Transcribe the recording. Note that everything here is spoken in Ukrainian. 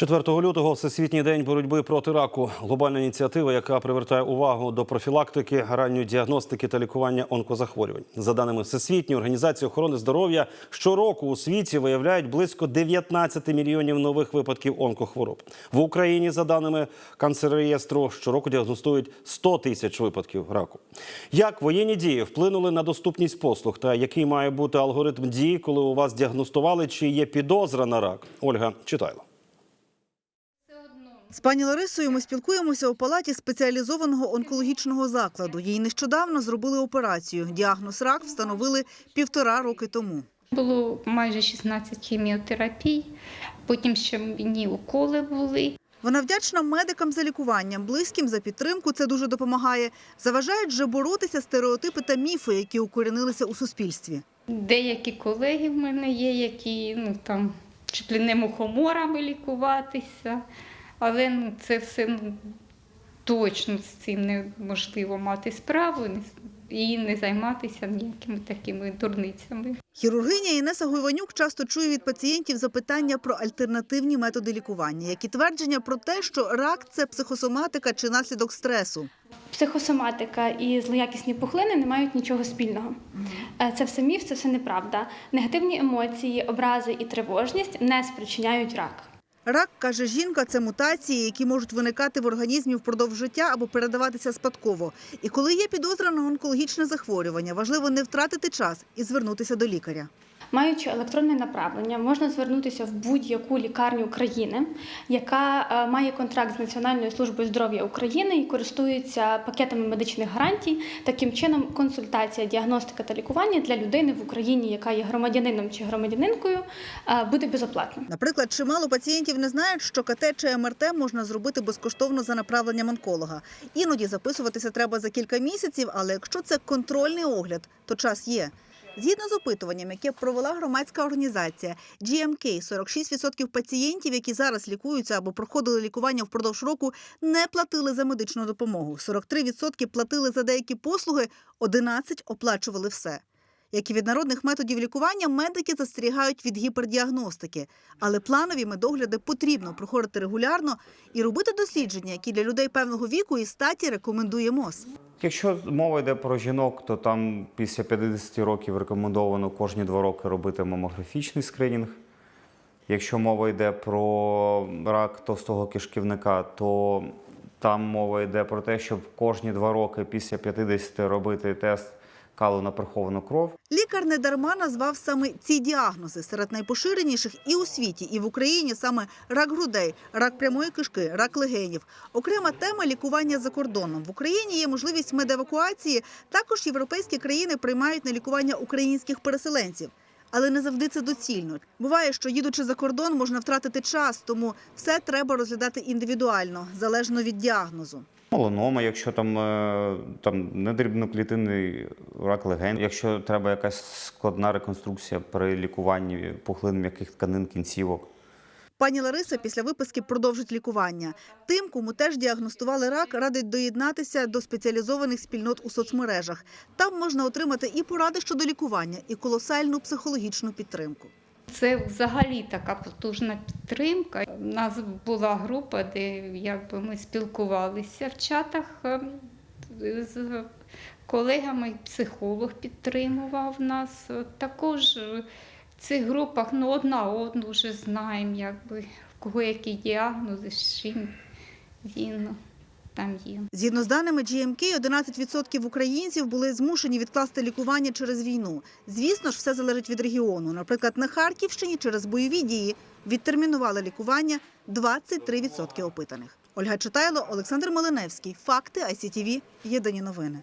4 лютого Всесвітній день боротьби проти раку. Глобальна ініціатива, яка привертає увагу до профілактики, ранньої діагностики та лікування онкозахворювань. За даними Всесвітньої організації охорони здоров'я, щороку у світі виявляють близько 19 мільйонів нових випадків онкохвороб. В Україні, за даними канцереєстру, щороку діагностують 100 тисяч випадків раку. Як воєнні дії вплинули на доступність послуг та який має бути алгоритм дії, коли у вас діагностували, чи є підозра на рак? Ольга Читайло. З пані Ларисою ми спілкуємося у палаті спеціалізованого онкологічного закладу. Їй нещодавно зробили операцію. Діагноз рак встановили півтора роки тому. Було майже 16 хіміотерапій, потім ще мені уколи були. Вона вдячна медикам за лікуванням, близьким за підтримку. Це дуже допомагає. Заважають же боротися стереотипи та міфи, які укорінилися у суспільстві. Деякі колеги в мене є, які ну, там, не мухоморами лікуватися, але ну, це все ну, точно з цим неможливо мати справу і не займатися ніякими такими дурницями. Хірургиня Інеса Гуйванюк часто чує від пацієнтів запитання про альтернативні методи лікування, як і твердження про те, що рак це психосоматика чи наслідок стресу. Психосоматика і злоякісні пухлини не мають нічого спільного. Е, Це все міф, це все неправда. Негативні емоції, образи і тривожність не спричиняють рак. Рак, каже жінка, це мутації, які можуть виникати в організмі впродовж життя або передаватися спадково. І коли є підозра на онкологічне захворювання, важливо не втратити час і звернутися до лікаря. Маючи електронне направлення, можна звернутися в будь-яку лікарню країни, яка е, має контракт з Національною службою здоров'я України і користується пакетами медичних гарантій. Таким чином, консультація, діагностика та лікування для людини в Україні, яка є громадянином чи громадянинкою, е, буде безоплатним. Наприклад, чимало пацієнтів не знають, що КТ чи МРТ можна зробити безкоштовно за направленням онколога. Іноді записуватися треба за кілька місяців, але якщо це контрольний огляд, то час є. Згідно з опитуванням, яке провела громадська організація GMK, 46% пацієнтів, які зараз лікуються або проходили лікування впродовж року, не платили за медичну допомогу. 43% платили за деякі послуги, 11% оплачували все. Як і від народних методів лікування, медики застерігають від гіпердіагностики, але планові медогляди потрібно проходити регулярно і робити дослідження, які для людей певного віку і статі рекомендує МОЗ. Якщо мова йде про жінок, то там після 50 років рекомендовано кожні два роки робити мамографічний скринінг. Якщо мова йде про рак товстого кишківника, то там мова йде про те, щоб кожні два роки після 50 робити тест калу на приховану кров. Лікар недарма назвав саме ці діагнози серед найпоширеніших і у світі, і в Україні саме рак грудей, рак прямої кишки, рак легенів. Окрема тема лікування за кордоном. В Україні є можливість медевакуації. Також європейські країни приймають на лікування українських переселенців. Але не завжди це доцільно. Буває, що їдучи за кордон, можна втратити час, тому все треба розглядати індивідуально, залежно від діагнозу. Меланома, якщо там, е, там недрібноклітинний рак легень, якщо треба якась складна реконструкція при лікуванні пухлин м'яких тканин кінцівок. Пані Лариса після виписки продовжить лікування. Тим, кому теж діагностували рак, радить доєднатися до спеціалізованих спільнот у соцмережах. Там можна отримати і поради щодо лікування, і колосальну психологічну підтримку. Це взагалі така потужна підтримка. У нас була група, де якби ми спілкувалися в чатах е, з колегами, психолог підтримував нас. Також цих групах ну, одна одну вже знаємо, якби, в кого які діагнози, з чим він там є. Згідно з даними GMK, 11% українців були змушені відкласти лікування через війну. Звісно ж, все залежить від регіону. Наприклад, на Харківщині через бойові дії відтермінували лікування 23% опитаних. Ольга Читайло, Олександр Малиневський. Факти ICTV. Єдині новини.